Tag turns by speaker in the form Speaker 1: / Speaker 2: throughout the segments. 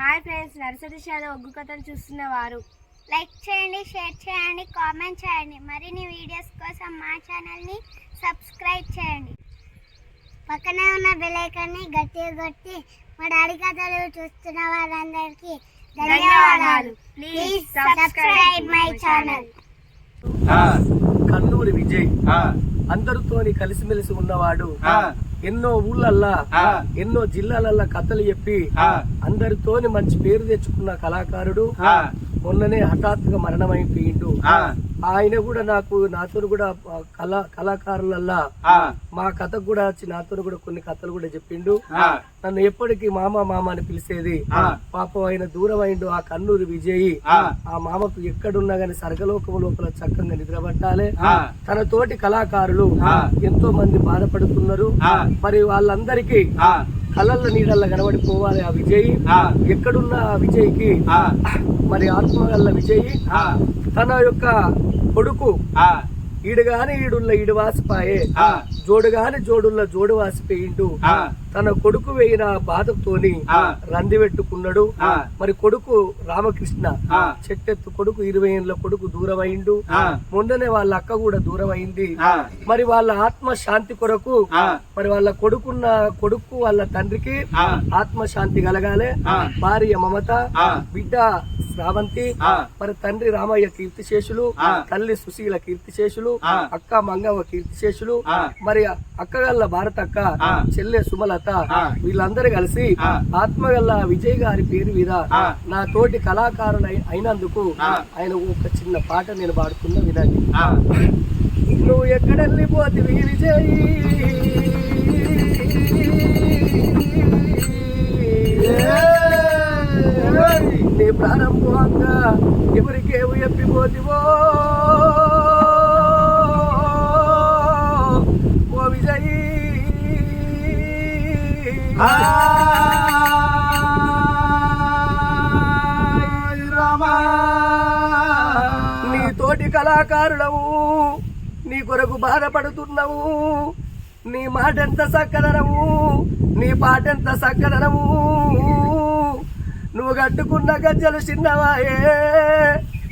Speaker 1: Hi friends nursery షాలో ఒగ్గు కథలు చూస్తున్న వారు.
Speaker 2: లైక్ చేయండి షేర్ చేయండి కామెంట్ చేయండి. మరిన్ని వీడియోస్ కోసం మా ఛానల్ని సబ్స్క్రైబ్ చేయండి. పక్కనే ఉన్న బెల్ ఐకాన్ని గట్టిగా కొట్టి మా డాడీ కథలు చూస్తున్న వారందరికీ ధన్యవాదాలు. Please subscribe my channel
Speaker 3: Kannuri Vijay.
Speaker 4: ఆ,
Speaker 3: అందరితోని కలిసిమెలిసి ఉన్నవాడు.
Speaker 4: ఆ,
Speaker 3: ఎన్నో ఊళ్ళల్లా. ఎన్నో జిల్లాలల్లా కథలు చెప్పి అందరితోని మంచి పేరు తెచ్చుకున్న కళాకారుడు మొన్ననే హఠాత్తుగా మరణమైపోయిండు ఆయన కూడా నాకు నాతో కూడా కళా కళాకారులల్లా మా కథకు కూడా వచ్చి నాతో కూడా కొన్ని కథలు కూడా చెప్పిండు నన్ను ఎప్పటికీ మామ మామ అని పిలిచేది. పాపం ఆయన దూరం అయిండు ఆ కన్నూరి విజయ్
Speaker 4: ఆ.
Speaker 3: మామకు ఎక్కడున్నా గాని సర్గలోకం లోపల చక్కగా నిద్రపట్టాలి. తన తోటి కళాకారులు. ఎంతో మంది బాధపడుతున్నారు. మరి వాళ్ళందరికీ కళ్ళల్లో నీడల్లో కనబడిపోవాలి ఆ విజయ్. ఎక్కడున్న ఆ విజయ్కి? మరి ఆత్మగల్ల విజయ్. తన యొక్క కొడుకు.
Speaker 4: ఆ,
Speaker 3: ఈడుగాని ఈడుల్ల ఈడు వాసిపాయే. జోడుగాని జోడుల్ల జోడు వాసిపోయిండు. తన కొడుకు వేయిన బాధతోని. రంది పెట్టుకున్నాడు. మరి కొడుకు రామకృష్ణ. చెట్టెత్తు కొడుకు ఇరవై ఏళ్ళ కొడుకు దూరం అయిండు. మొన్ననే వాళ్ళ అక్క కూడా దూరం అయింది మరి వాళ్ళ ఆత్మ శాంతి కొరకు. మరి వాళ్ళ కొడుకున్న కొడుకు వాళ్ళ తండ్రికి. ఆత్మ శాంతి కలగాలి. భార్య మమత. బిడ్డ శ్రావంతి. మరి తండ్రి రామయ్య కీర్తిశేషులు. తల్లి సుశీల కీర్తిశేషులు. అక్క మంగవ్వ కీర్తిశేషులు. మరి అక్కగల్ల భారత అక్క. చెల్లె సుమలత
Speaker 4: ఆ.
Speaker 3: వీళ్ళందరూ కలిసి. ఆత్మగల్ల విజయ్ గారి పేరు మీద. నా తోటి కళాకారుడు అయి- అయినందుకు. ఆయన ఒక చిన్న పాట నేను పాడుతున్నా వినండి నువ్వు ఎక్కడెళ్ళిపోతివి విజయ్ నీ ప్రారంభంగా ఎవరికేవు ఎప్పిపోతివో నీ తోటి కళాకారులవు నీ కొరకు బాధపడుతున్నావు నీ మాటెంత సక్కదనవు నీ పాటెంత సక్కదనవు. నువ్వు కట్టుకున్న గజ్జలు చిన్నవాయే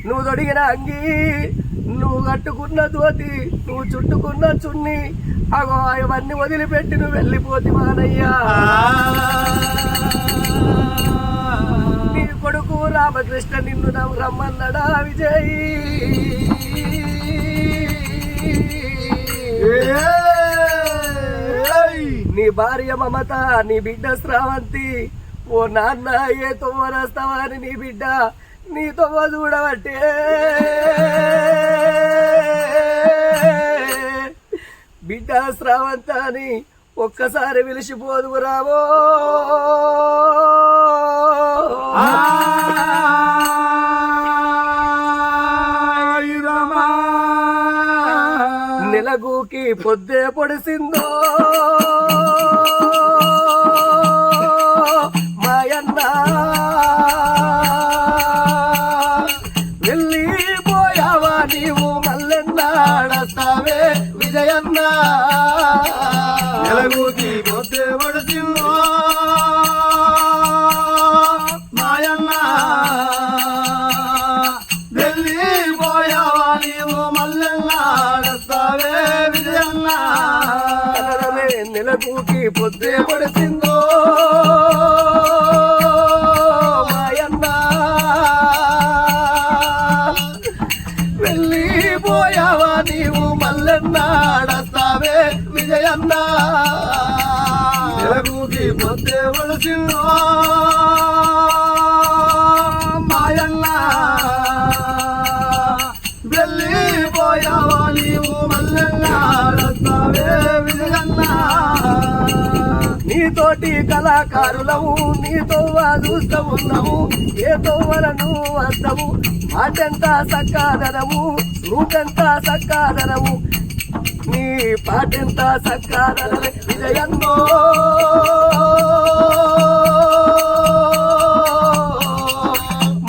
Speaker 3: నువ్వు తొడిగిన అంగీ నువ్వు కట్టుకున్న దోతి నువ్వు చుట్టుకున్న చున్ని. అగో అవన్నీ వదిలిపెట్టి నువ్వు వెళ్ళిపోతి మానయ్యా. నీ కొడుకు రామకృష్ణ నిన్ను నవ్వు రమ్మన్నడా విజయ్! నీ భార్య మమత నీ బిడ్డ శ్రావంతి ఓ నాన్న ఏ తొవ్వ రాస్తావా అని నీ బిడ్డ? నీ తొవ్వ చూడబట్టే బిడ్డ శ్రావంత అని ఒక్కసారి విలిసిపోదు రావో. నెలగూకి పొద్దే పొడిసిందో. ದೇವಳ కళాకారులము నీతో వాదుస్తూ ఉన్నాము ఏ తోవలను వస్తాము మాటెంత సక్కాదనము నువ్వెంత సక్కాదనము నీ పాటెంత సక్కాదనమే విజయన్నో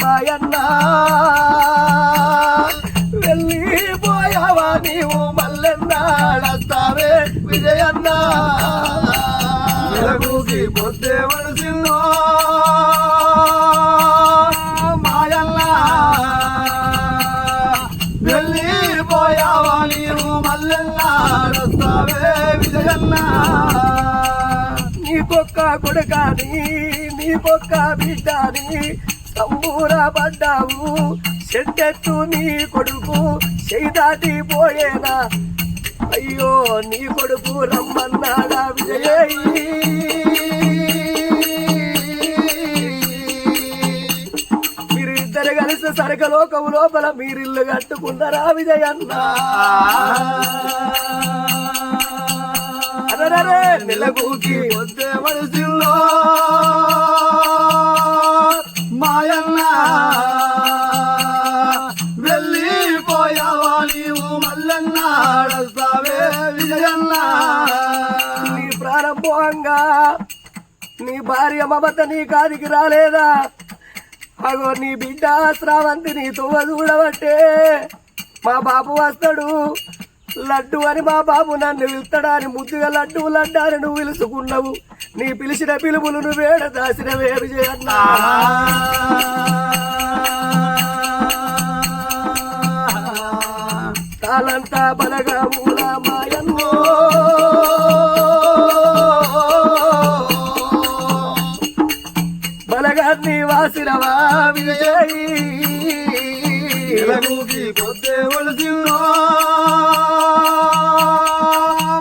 Speaker 3: మాయన్న పొద్దేవలసిందో మాయల్లా వెళ్ళిపోయావా నీవు మల్లెల్లా
Speaker 4: రస్తావే విజయన్నా నీకొక్క
Speaker 3: కొడుకాని నీకొక్క బిడ్డని సంబూర పడ్డావు చెట్టెట్టు నీ కొడుకు చేయి దాటిపోయేనా అయ్యో నీ కొడుకు రమ్మన్నాడా విజయ్ సరక లోకము లోపల మీరిల్లు కట్టుకున్నారా విజయన్న అనరరే నెలగూకి
Speaker 4: పొద్దే వలసిందో మాయన్న. వెళ్ళిపోయావా నీవు మల్లన్న అడస్తావే విజయన్న
Speaker 3: నీ ప్రారంభంగా నీ భార్య మమత నీ కాదికి రాలేదా? అగో నీ బిడ్డ శ్రావంతి నీ తువ్వ చూడబట్టే మా బాబు వస్తాడు. లడ్డు అని మా బాబు నన్ను పిలుస్తాడా అని ముద్దుగా లడ్డు లడ్డు అని నువ్వు పిలుచుకున్నావు నీ పిలిచిన పిలుపులు నువ్వేడ దాసిన వేరు చేయన్నా? తాళంతా బలగ విజయీ
Speaker 4: పొద్దే వలసిందో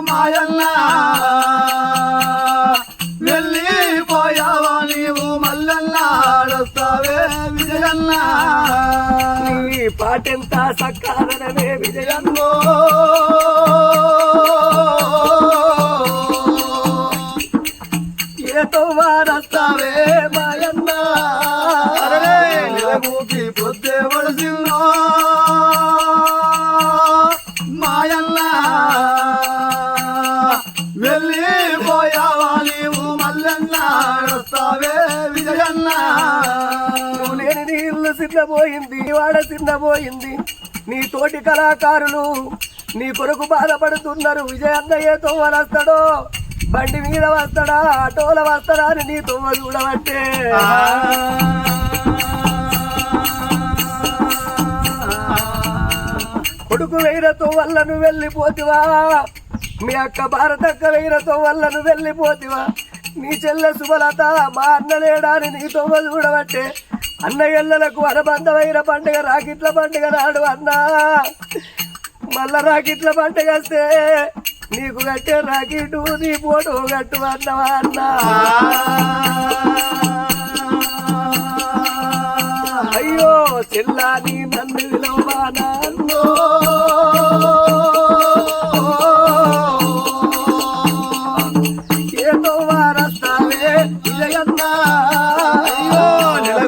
Speaker 4: మాయన్న వెళ్ళిపోయావా నీవు మల్లన్న విజయన్న
Speaker 3: నీ పాటెంత సక్కాదనమే నీ ఇల్లు సిద్ధపోయింది వాడ సిద్ధపోయింది నీ తోటి కళాకారులు నీ కొరకు బాధపడుతున్నారు. విజయన్న ఏ వస్తాడో బండి మీద వస్తాడా ఆటోల వస్తాడా అని నీ తొమ్మ చూడబట్టే కొడుకు వెయ్యతో వల్ల నువ్వు వెళ్ళిపోతివా? మీ అక్క భారతక్క వెయ్యతో వల్ల నువ్వు వెళ్ళిపోతివా? నీ చెల్లె శుభలత మా అన్న లేడా అని నీ తొమ్మ చూడబట్టే అన్నగల్లలకు అనుబంధమైన పండుగ రాకిట్ల పండుగ నాడు అన్నా. మళ్ళా రాకిట్ల పండుగ వస్తే నీకు కట్టే రాకిటు నీ పోటు కట్టు అన్నవా అన్నా. అయ్యో చెల్లాని నన్ను విలువా నాన్నో. ఏదో వారస్తావే ఇదయన్నా
Speaker 4: అయ్యో.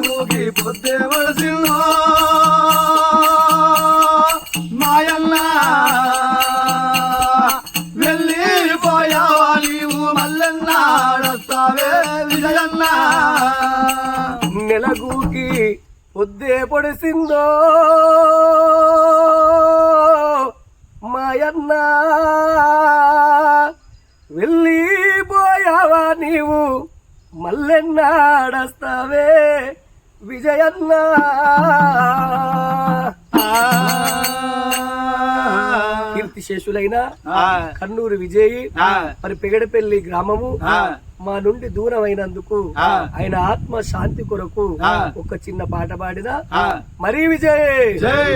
Speaker 4: మూగి పొద్దేవలసిందో మాయన్న వెళ్ళిపోయావా నీవు మల్లన్న అడస్తావే విజయన్న.
Speaker 3: నెలగూకి పొద్దే పొడిసిందో. మాయన్న వెళ్ళిపోయావా నీవు మల్లెన్నాడస్తావే విజయన్న కీర్తిశేషులైన కన్నూరు విజయి. మరి పెగడపల్లి గ్రామము. మా నుండి దూరం అయినందుకు. ఆయన ఆత్మ శాంతి కొరకు. ఒక చిన్న పాట పాడిన
Speaker 4: ఆ.
Speaker 3: మరీ విజయ్
Speaker 4: జై